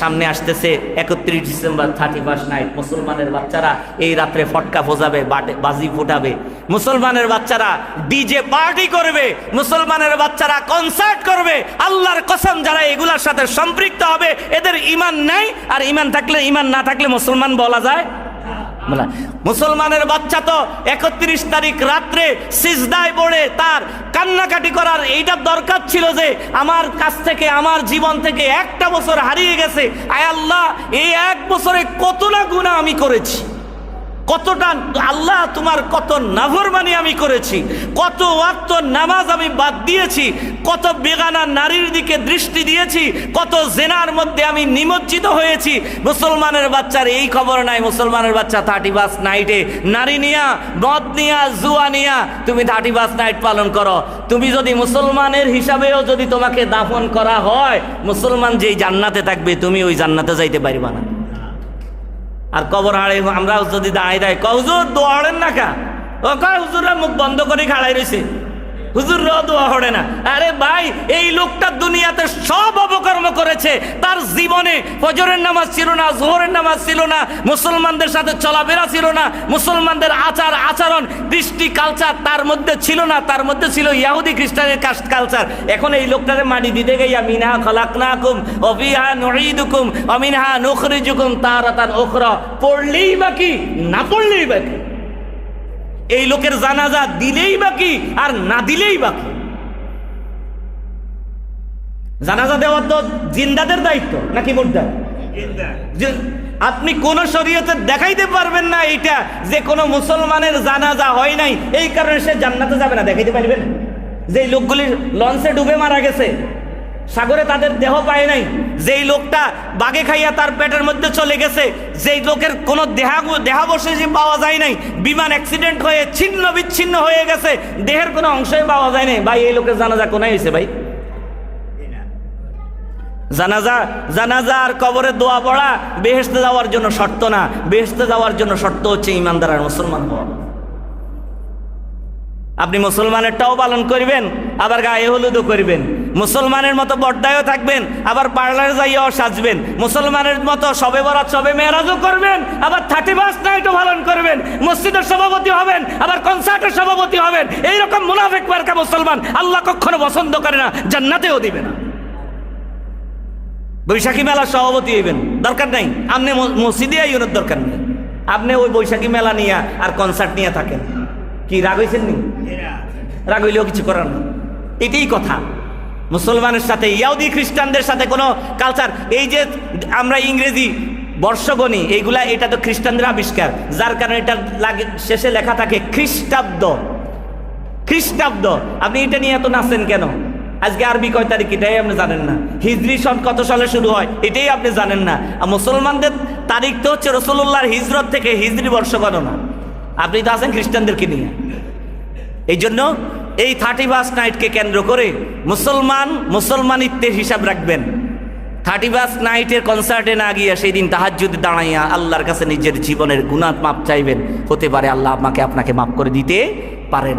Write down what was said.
সামনে আসতেছে একত্রিশ ডিসেম্বর থার্টি ফার্স্ট নাইট মুসলমানের বাচ্চারা এই রাত্রে ফটকা ফোজাবে বাজি ফুটাবে। মুসলমানের বাচ্চারা ডিজে পার্টি করবে, মুসলমানের বাচ্চারা কনসার্ট করবে। আল্লাহর কসম যারা এগুলার সাথে সম্পৃক্ত হবে, এদের ইমান নাই। আর ইমান থাকলে, ইমান না থাকলে মুসলমান বলা যায় মুসলমানের বাচ্চা তো একত্রিশ তারিখ রাত্রে সিজদায় পড়ে তার কান্নাকাটি করার এইটা দরকার ছিল যে আমার কাছ থেকে, আমার জীবন থেকে একটা বছর হারিয়ে গেছে। আয় আল্লাহ, এই এক বছরে কত না গুণা আমি করেছি। কতটা আল্লাহ তোমার কত নাফরমানি আমি করেছি, কত ওয়াক্ত নামাজ আমি বাদ দিয়েছি, কত বেগানা নারীর দিকে দৃষ্টি দিয়েছি, কত জেনার মধ্যে আমি নিমজ্জিত হয়েছি। মুসলমানের বাচ্চার এই খবর নাই, মুসলমানের বাচ্চা থার্টি বাস নাইটে নারী নিয়া, মদ নিয়া, জুয়া নিয়া, তুমি থার্টি বাস নাইট পালন করো। তুমি যদি মুসলমানের হিসাবেও যদি তোমাকে দাফন করা হয়, মুসলমান যেই জান্নাতে থাকবে, তুমি ওই জান্নাতে যাইতে পারবা না। আর কবর হাড়ে আমরাও যদি দাঁড়াই দেয় কুজুর দোয়াড়েন না কা ও কয় হুজুরা মুখ বন্ধ করে খাড়াই রয়েছে হুজুর র দোয়া হড়ে না। আরে ভাই, এই লোকটা দুনিয়াতে সব অপকর্ম করেছে। তার জীবনে ফজরের নামাজ ছিল না, জোহরের নামাজ ছিল না, মুসলমানদের সাথে চলাফেরা ছিল না, মুসলমানদের আচার, আচরণ, দৃষ্টি কালচার তার মধ্যে ছিল না, তার মধ্যে ছিল ইয়াহুদি খ্রিস্টানের কাস্ট কালচার এখন এই লোকটারে মাটি দিতে গিয়া মিনহা খলাকনাকুম অফিহা নুঈদুকুম অমিনহা নুখরিজুকুম তারাতান উখরা। পড়লেই বাকি না পড়লেই বাকি এই লোকের জানাজা দিলেই বাকি আর না দিলেই বাকি। জানাজা দেওয়ার তো জিন্দাদের দায়িত্ব, নাকি মুর্দার আপনি কোন শরীয়তে দেখাইতে পারবেন না এইটা, যে কোনো মুসলমানের জানাজা হয় নাই, এই কারণে সে জান্নাতে যাবে না, দেখাইতে পারবেন? যে লোকগুলি লঞ্চে ডুবে মারা গেছে সাগরে তাদের দেহ পায় নাই। যেই লোকটা বাগে খাইয়া তার পেটের মধ্যে চলে গেছে, যেই লোকের কোনো দেহা দেহাবশেষই পাওয়া যায় নাই, বিমান অ্যাক্সিডেন্ট হয়ে ছিন্ন বিচ্ছিন্ন হয়ে গেছে, দেহের কোনো অংশই পাওয়া যায় নাই। ভাই, এই লোকের জানাজা কোনায় হয়েছে ভাই? জানাজা জানাজা আর কবরে দোয়া পড়া বেহেস্তে যাওয়ার জন্য শর্ত না। বেহেস্তে যাওয়ার জন্য শর্ত হচ্ছে ইমানদার আর মুসলমান হওয়া। আপনি মুসলমানেরটাও পালন করবেন, আবার গায়ে হলুদও করবেন। মুসলমানের মতো বড্ডায়ও থাকবেন আবার পার্লারে যাইয়াও সাজবেন। মুসলমানের মতো সবে বরাত সবে মেয়েরাজও করবেন আবার থার্টি ফার্স্ট নাইটও পালন করবেন। মসজিদের সভাপতি হবেন আবার কনসার্টের সভাপতি হবেন। এইরকম মুনাফেক মার্কা মুসলমান আল্লাহ কখনো পছন্দ করে না জান্নাতেও দিবে না। বৈশাখী মেলার সভাপতি হইবেন দরকার নাই। আপনি মসজিদে আইনের দরকার নেই। আপনি ওই বৈশাখী মেলা নিয়ে আর কনসার্ট নিয়ে থাকেন। কি রাগ হয়েছেন নি? রাগ? হইলেও কিছু করার না এটাই কথা। মুসলমানের সাথে ইয়াউদি খ্রিস্টানদের সাথে কোনো কালচার এই যে আমরা ইংরেজি বর্ষগণি, এইগুলা, এটা তো খ্রিস্টানদের আবিষ্কার। যার কারণে এটা লাগে, শেষে লেখা থাকে, খ্রিস্টাব্দ। খ্রিস্টাব্দ। আপনি এটা নিয়ে এত নাচেন কেন? আজকে আরবি কয় তারিখ? এটাই আপনি জানেন না। হিজরি সন কত সালে শুরু হয়? এটাই আপনি জানেন না। আর মুসলমানদের তারিখ তো হচ্ছে রসুল্লাহর হিজরত থেকে হিজরি বর্ষ গণনা আপনি তো আছেন খ্রিস্টানদেরকে নিয়ে। এই জন্য এই থার্টি ফার্স্ট নাইটকে কেন্দ্র করে মুসলমান মুসলমানিত্বের হিসাব রাখবেন। থার্টি ফার্স্ট নাইটের কনসার্টে না গিয়ে সেই দিন তাহার যদি দাঁড়াইয়া আল্লাহর কাছে নিজের জীবনের গুণাত মাপ চাইবেন। হতে পারে আল্লাহ আমাকে আপনাকে মাপ করে দিতে পারেন।